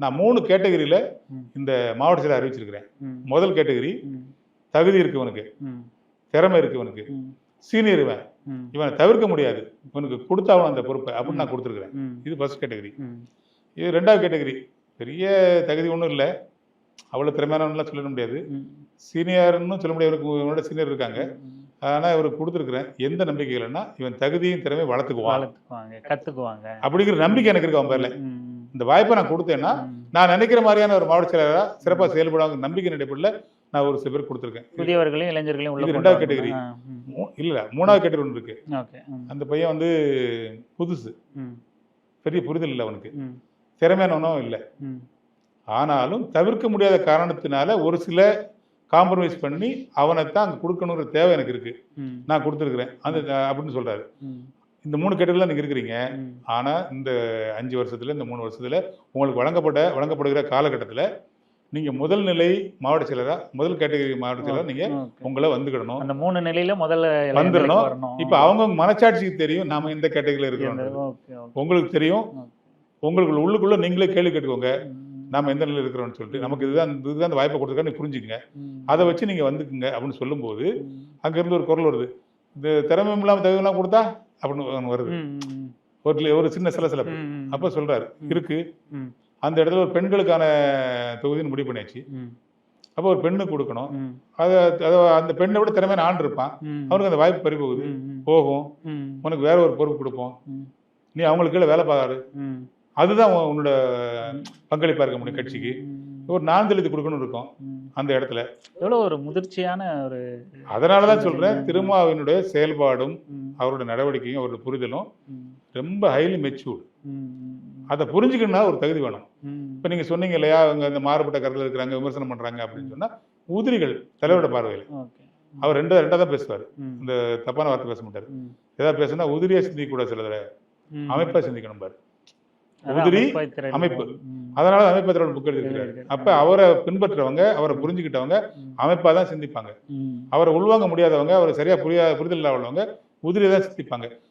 நான் மூணு கேட்டகரியில். இந்த மாவட்ட செயலர் அறிவிச்சிருக்கிறேன். முதல் கேட்டகரி தகுதி இருக்கு இவனுக்கு. திறமை இருக்கு இவனுக்கு. சீனியர் இவன். இவனை தவிர்க்க முடியாது. இவனுக்கு கொடுத்தாவணும் அந்த பொறுப்பை. அப்படின்னு நான் கொடுத்துருக்குறேன். இது ஃபர்ஸ்ட் கேட்டகரி. இது ரெண்டாவது கேட்டகரி. பெரிய தகுதி ஒன்றும் இல்லை. அவ்வளோ திறமையானவன்லாம் சொல்லிட முடியாது. சீனியர்னு சொல்ல முடியாது. இவனோட சீனியர் இருக்காங்க. ஆனால் இவருக்கு கொடுத்துருக்குறேன். எந்த நம்பிக்கை இல்லைன்னா இவன் தகுதியும் திறமை வளர்த்துக்குவான். வளர்த்துக்குவாங்க. கத்துக்குவாங்க. அப்படிங்கிற நம்பிக்கை எனக்கு இருக்கு அவன் பேர்ல. இந்த வாய்ப்பை நான் கொடுத்தேன்னா. நான் நினைக்கிற மாதிரியான ஒரு மாவட்ட செயலராக சிறப்பாக செயல்படுவாங்க நம்பிக்கை நடைபெறல நான் ஒரு சில பேர் கொடுத்துருக்கேன். புதியவர்களையும் இளைஞர்களையும் உள்ள ரெண்டாவது மூ- இல்ல மூணாவது கேட்டகரி ஒன்று இருக்கு. அந்த பையன் வந்து புதுசு. பெரிய புரிதல் இல்லை அவனுக்கு. திறமையானவனும் இல்லை. ஆனாலும் தவிர்க்க முடியாத காரணத்தினால ஒரு சில காம்ப்ரமைஸ் பண்ணி அவனை தான் அங்கே கொடுக்கணுங்கிற தேவை எனக்கு இருக்கு. நான் கொடுத்துருக்குறேன். அந்த அப்படின்னு சொல்றாரு. இந்த மூணு கேட்டகரியில் நீங்க இருக்கிறீங்க ம். ஆனா இந்த அஞ்சு வருஷத்துல இந்த மூணு வருஷத்துல உங்களுக்கு வழங்கப்பட்ட வழங்கப்படுகிற காலகட்டத்துல நீங்க முதல் நிலை மாவட்ட செயலரா முதல் கேட்டகரி மாவட்ட செயலரா நீங்க ஓகே. உங்களை வந்துக்கிடணும். அந்த மூணு நிலையில முதல்ல வந்துடணும். இப்ப அவங்க மனசாட்சிக்கு தெரியும் நாம எந்த கேட்டகரியில் இந்த- இருக்கிறோம். உங்களுக்கு தெரியும். உங்களுக்கு உள்ளுக்குள்ள நீங்களே கேள்வி கேட்டுக்கோங்க. நாம எந்த நிலையில் இருக்கிறோம்னு சொல்லிட்டு நமக்கு இதுதான் இதுதான் அந்த வாய்ப்பை கொடுத்துருக்கா நீ புரிஞ்சுக்கங்க. அதை வச்சு நீங்க வந்துக்குங்க அப்படின்னு சொல்லும்போது ம், அங்க இருந்து ஒரு குரல் வருது. இந்த திறமை இல்லாம தகுதியெல்லாம் கொடுத்தா அப்படின்னு வருது. ஒரு ஒரு சின்ன சலசலப்பு அப்ப சொல்றாரு. இருக்கு. அந்த இடத்துல ஒரு பெண்களுக்கான தொகுதின்னு முடிவு பண்ணியாச்சு. அப்போ ஒரு பெண்ணுக்கு கொடுக்கணும். அதை அந்த பெண்ணை விட திறமையான ஆண் இருப்பான். அவனுக்கு அந்த வாய்ப்பு பறி போகுது ம், ம், போகும். உனக்கு வேற ஒரு பொறுப்பு கொடுப்போம். நீ அவங்களுக்கு கீழே வேலை பார்க்காரு அதுதான் உன் உன்னோட பங்களிப்பா இருக்க முடியும் கட்சிக்கு. ஒரு நான்தெழுத்து கொடுக்கணும்னு இருக்கும். அந்த இடத்துல. எவ்வளவு ஒரு முதிர்ச்சியான ஒரு அதனாலதான் சொல்றேன் திருமாவினுடைய செயல்பாடும் அவருடைய நடவடிக்கையும் அவருடைய புரிதலும் ரொம்ப ஹைலி மெச்சூர்டு அதை புரிஞ்சுக்கணும்னா ஒரு தகுதி வேணும். இப்போ நீங்க சொன்னீங்க இல்லையா அவங்க அந்த மாறுபட்ட கருத்தில் இருக்கிறாங்க விமர்சனம் பண்றாங்க அப்படின்னு சொன்னா உதிரிகள் தலைவரோட பார்வையில். அவர் ரெண்டு ரெண்டா தான் பேசுவார். இந்த தப்பான வார்த்தை பேச மாட்டார். ஏதாவது பேசுனா உதிரியா சிந்திக்க கூட சில தடவை. ம். அமைப்பா சிந்திக்கணும் பாரு. உதிரி. அமைப்பு. அதனால அமைப்பத்திரோட புக் எழுதியிருக்காரு எழுதியிருக்காரு. அப்ப அவரை பின்பற்றவங்க அவரை புரிஞ்சுக்கிட்டவங்க அமைப்பா தான் சிந்திப்பாங்க. அவரை உள்வாங்க முடியாதவங்க அவரை சரியா புரியா புரிதல் இல்லாதவங்க உதிரியை தான் சிந்திப்பாங்க.